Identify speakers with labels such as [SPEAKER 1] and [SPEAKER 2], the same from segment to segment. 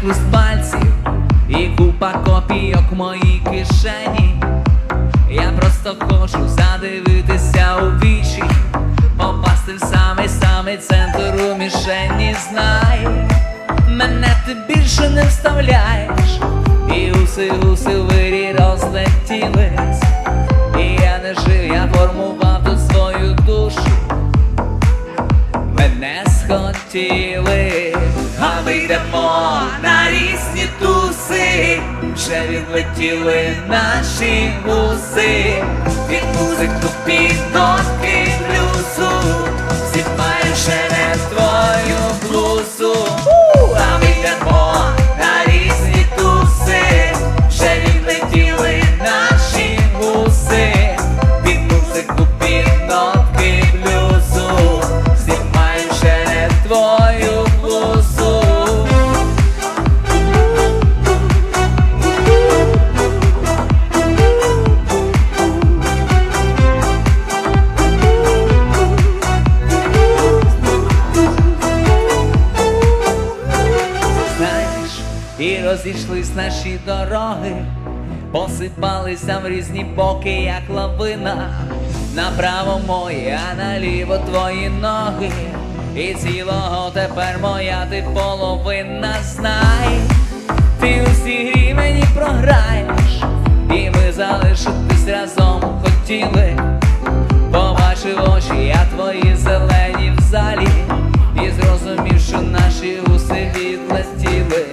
[SPEAKER 1] хруст пальців і купа копійок в моїй кишені. Я просто хочу задивитися у вічі, попасти в самий самий центр у мішені. Знай, мене ти більше не вставляєш, і уси уси вирі розлетілись. Схотіли, а ми йдемо на різні туси, вже відлетіли наші гуси, від музику під нотки і розійшлись наші дороги, посипалися в різні боки, як лавина. Направо моє, а наліво твої ноги. І цілого тепер моя ти половина знай. Ти усі грі мені програєш, і ми залишитись разом хотіли. Побачив очі, я твої зелені в залі, і зрозумів, що наші уси відлетіли.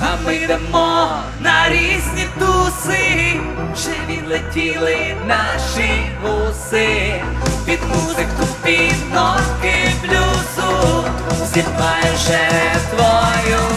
[SPEAKER 1] А ми йдемо на різні туси, вже відлетіли наші уси, під музику, під нотки блюзу, зіпає вже твою